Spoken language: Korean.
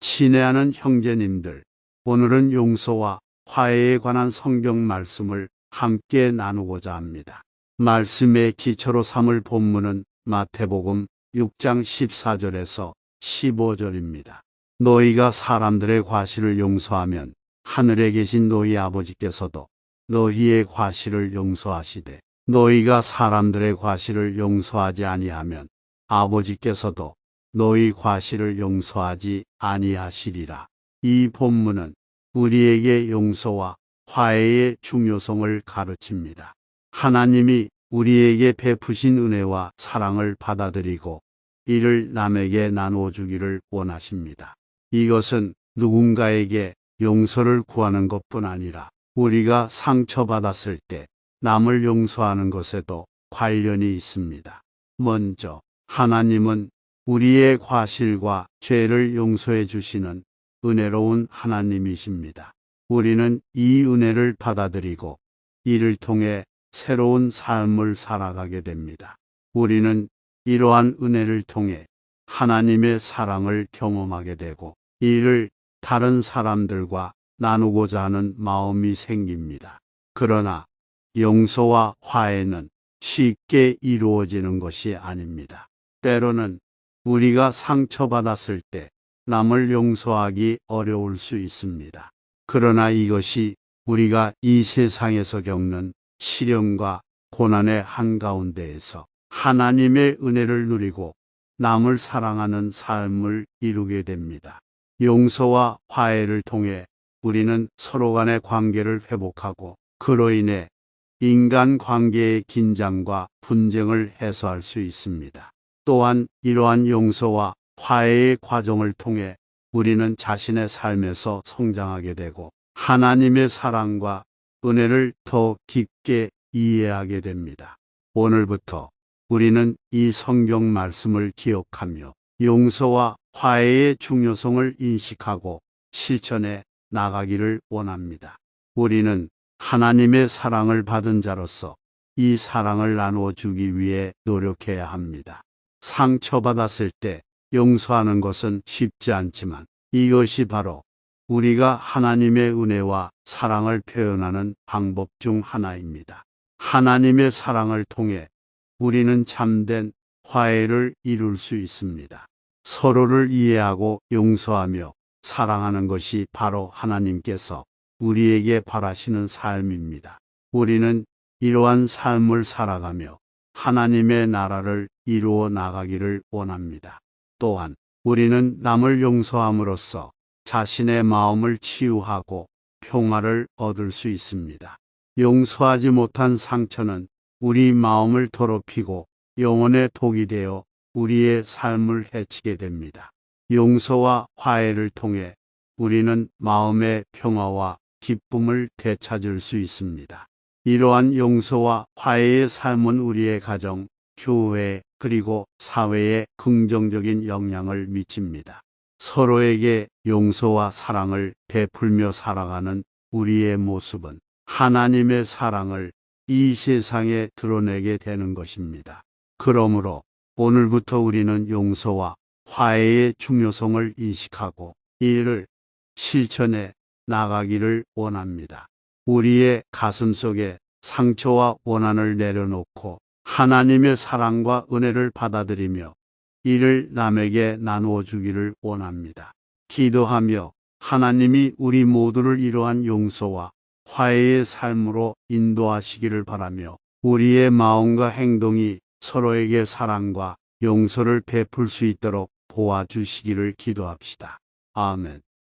친애하는 형제님들, 오늘은 용서와 화해에 관한 성경 말씀을 함께 나누고자 합니다. 말씀의 기초로 삼을 본문은 마태복음 6장 14절에서 15절입니다. 너희가 사람들의 과실을 용서하면 하늘에 계신 너희 아버지께서도 너희의 과실을 용서하시되 너희가 사람들의 과실을 용서하지 아니하면 아버지께서도 너희 과실을 용서하지 아니하시리라. 이 본문은 우리에게 용서와 화해의 중요성을 가르칩니다. 하나님이 우리에게 베푸신 은혜와 사랑을 받아들이고 이를 남에게 나누어 주기를 원하십니다. 이것은 누군가에게 용서를 구하는 것뿐 아니라 우리가 상처받았을 때 남을 용서하는 것에도 관련이 있습니다. 먼저 하나님은 우리의 과실과 죄를 용서해 주시는 은혜로운 하나님이십니다. 우리는 이 은혜를 받아들이고 이를 통해 새로운 삶을 살아가게 됩니다. 우리는 이러한 은혜를 통해 하나님의 사랑을 경험하게 되고 이를 다른 사람들과 나누고자 하는 마음이 생깁니다. 그러나 용서와 화해는 쉽게 이루어지는 것이 아닙니다. 때로는 우리가 상처받았을 때 남을 용서하기 어려울 수 있습니다. 그러나 이것이 우리가 이 세상에서 겪는 시련과 고난의 한가운데에서 하나님의 은혜를 누리고 남을 사랑하는 삶을 이루게 됩니다. 용서와 화해를 통해 우리는 서로 간의 관계를 회복하고 그로 인해 인간 관계의 긴장과 분쟁을 해소할 수 있습니다. 또한 이러한 용서와 화해의 과정을 통해 우리는 자신의 삶에서 성장하게 되고 하나님의 사랑과 은혜를 더 깊게 이해하게 됩니다. 오늘부터 우리는 이 성경 말씀을 기억하며 용서와 화해의 중요성을 인식하고 실천해 나가기를 원합니다. 우리는 하나님의 사랑을 받은 자로서 이 사랑을 나누어 주기 위해 노력해야 합니다. 상처받았을 때 용서하는 것은 쉽지 않지만 이것이 바로 우리가 하나님의 은혜와 사랑을 표현하는 방법 중 하나입니다. 하나님의 사랑을 통해 우리는 참된 화해를 이룰 수 있습니다. 서로를 이해하고 용서하며 사랑하는 것이 바로 하나님께서 우리에게 바라시는 삶입니다. 우리는 이러한 삶을 살아가며 하나님의 나라를 이루어 나가기를 원합니다. 또한 우리는 남을 용서함으로써 자신의 마음을 치유하고 평화를 얻을 수 있습니다. 용서하지 못한 상처는 우리 마음을 더럽히고 영혼의 독이 되어 우리의 삶을 해치게 됩니다. 용서와 화해를 통해 우리는 마음의 평화와 기쁨을 되찾을 수 있습니다. 이러한 용서와 화해의 삶은 우리의 가정, 교회, 그리고 사회에 긍정적인 영향을 미칩니다. 서로에게 용서와 사랑을 베풀며 살아가는 우리의 모습은 하나님의 사랑을 이 세상에 드러내게 되는 것입니다. 그러므로 오늘부터 우리는 용서와 화해의 중요성을 인식하고 이를 실천해 나가기를 원합니다. 우리의 가슴 속에 상처와 원한을 내려놓고 하나님의 사랑과 은혜를 받아들이며 이를 남에게 나누어 주기를 원합니다. 기도하며 하나님이 우리 모두를 이러한 용서와 화해의 삶으로 인도하시기를 바라며 우리의 마음과 행동이 서로에게 사랑과 용서를 베풀 수 있도록 도와주시기를 기도합시다. 아멘.